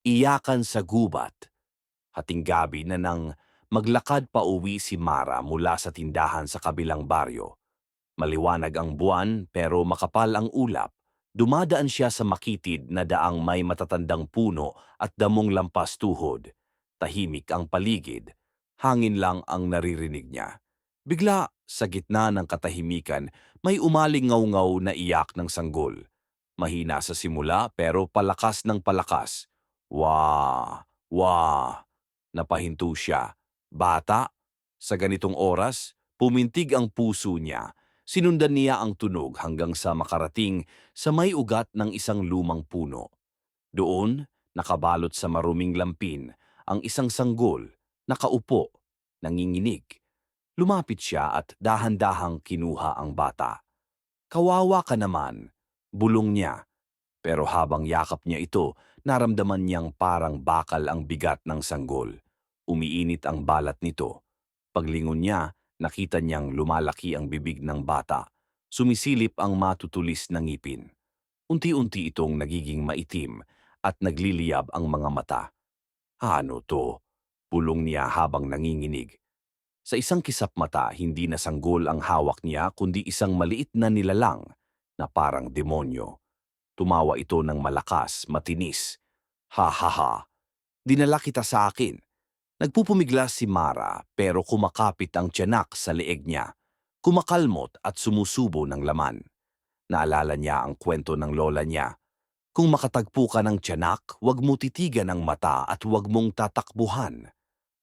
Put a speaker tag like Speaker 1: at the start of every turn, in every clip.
Speaker 1: Iyakan sa gubat. Hating gabi na nang maglakad pa uwi si Mara mula sa tindahan sa kabilang baryo. Maliwanag ang buwan pero makapal ang ulap. Dumadaan siya sa makitid na daang may matatandang puno at damong lampas tuhod. Tahimik ang paligid. Hangin lang ang naririnig niya. Bigla, sa gitna ng katahimikan, may umaling ngaw-ngaw na iyak ng sanggol. Mahina sa simula pero palakas ng palakas. Wah! Wah! Napahinto siya. Bata? Sa ganitong oras, pumintig ang puso niya. Sinundan niya ang tunog hanggang sa makarating sa may ugat ng isang lumang puno. Doon, nakabalot sa maruming lampin, ang isang sanggol, nakaupo, nanginginig. Lumapit siya at dahan-dahang kinuha ang bata. Kawawa ka naman, bulong niya. Pero habang yakap niya ito, naramdaman niyang parang bakal ang bigat ng sanggol. Umiinit ang balat nito. Paglingon niya, nakita niyang lumalaki ang bibig ng bata. Sumisilip ang matutulis na ngipin. Unti-unti itong nagiging maitim at nagliliyab ang mga mata. Ano to? Pulong niya habang nanginginig. Sa isang kisap mata, hindi na sanggol ang hawak niya kundi isang maliit na nilalang na parang demonyo. Tumawa ito ng malakas, matinis. Ha ha ha. Dinala kita sa akin. Nagpupumiglas si Mara pero kumakapit ang tiyanak sa leeg niya. Kumakalmot at sumusubo ng laman. Naalala niya ang kwento ng lola niya. Kung makatagpo ka ng tiyanak, huwag mo titigan ang mata at huwag mong tatakbuhan.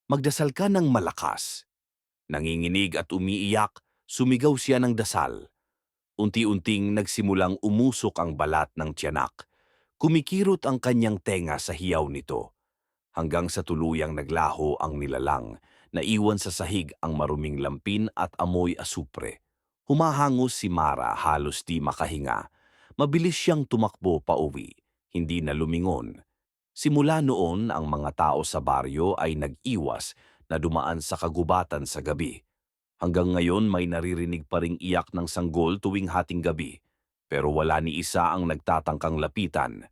Speaker 1: Magdasal ka ng malakas. Nanginginig at umiiyak, sumigaw siya ng dasal. Unti-unting nagsimulang umusok ang balat ng tiyanak. Kumikirot ang kanyang tenga sa hiyaw nito. Hanggang sa tuluyang naglaho ang nilalang, naiwan sa sahig ang maruming lampin at amoy asupre. Humahangos si Mara halos di makahinga. Mabilis siyang tumakbo pa uwi, hindi na lumingon. Simula noon ang mga tao sa baryo ay nag-iwas na dumaan sa kagubatan sa gabi. Hanggang ngayon may naririnig pa ring iyak ng sanggol tuwing hating gabi, pero wala ni isa ang nagtatangkang lapitan.